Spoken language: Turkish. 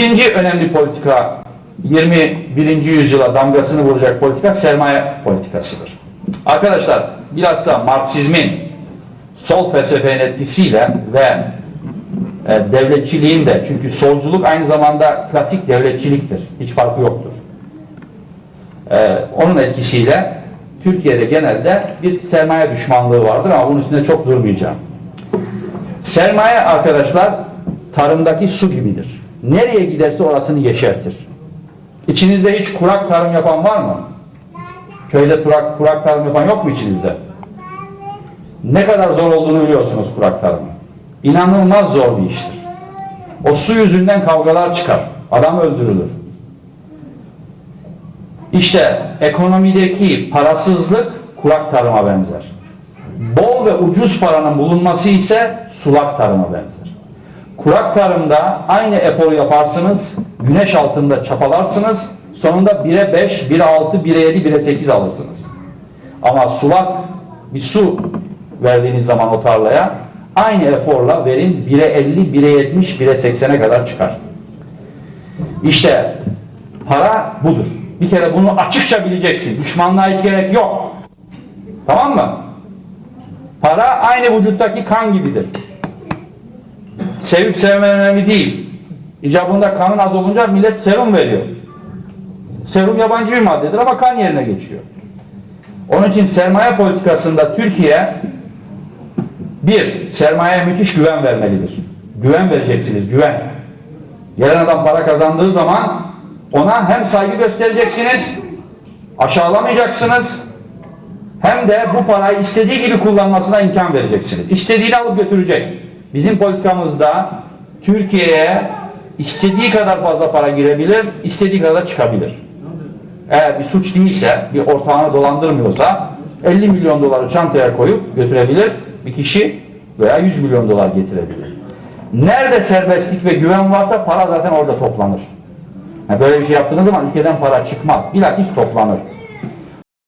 İkinci önemli politika 21. yüzyıla damgasını vuracak politika sermaye politikasıdır. Arkadaşlar bilhassa Marksizmin sol felsefenin etkisiyle ve e, devletçiliğin de çünkü solculuk aynı zamanda klasik devletçiliktir. Hiç farkı yoktur. E, onun etkisiyle Türkiye'de genelde bir sermaye düşmanlığı vardır ama bunun üstünde çok durmayacağım. Sermaye arkadaşlar tarımdaki su gibidir. Nereye giderse orasını yeşertir. İçinizde hiç kurak tarım yapan var mı? Köyde kurak, kurak tarım yapan yok mu içinizde? Ne kadar zor olduğunu biliyorsunuz kurak tarımın. İnanılmaz zor bir iştir. O su yüzünden kavgalar çıkar. Adam öldürülür. İşte ekonomideki parasızlık kurak tarıma benzer. Bol ve ucuz paranın bulunması ise sulak tarıma benzer. Kurak tarımda aynı eforu yaparsınız, güneş altında çapalarsınız, sonunda 1'e 5, 1'e 6, 1'e 7, 1'e 8 alırsınız. Ama sulak bir su verdiğiniz zaman o tarlaya aynı eforla verin 1'e 50, 1'e 70, 1'e 80'e kadar çıkar. İşte para budur. Bir kere bunu açıkça bileceksin. Düşmanlığa hiç gerek yok. Tamam mı? Para aynı vücuttaki kan gibidir. Sevip sevmemen önemli değil. İcabında kanın az olunca millet serum veriyor. Serum yabancı bir maddedir ama kan yerine geçiyor. Onun için sermaye politikasında Türkiye bir, sermayeye müthiş güven vermelidir. Güven vereceksiniz, güven. Gelen adam para kazandığı zaman ona hem saygı göstereceksiniz, aşağılamayacaksınız, hem de bu parayı istediği gibi kullanmasına imkan vereceksiniz. İstediğini alıp götürecek. Bizim politikamızda Türkiye'ye istediği kadar fazla para girebilir, istediği kadar çıkabilir. Eğer bir suç değilse, bir ortağını dolandırmıyorsa 50 milyon doları çantaya koyup götürebilir bir kişi veya 100 milyon dolar getirebilir. Nerede serbestlik ve güven varsa para zaten orada toplanır. Yani böyle bir şey yaptığınız zaman ülkeden para çıkmaz. Bilakis toplanır.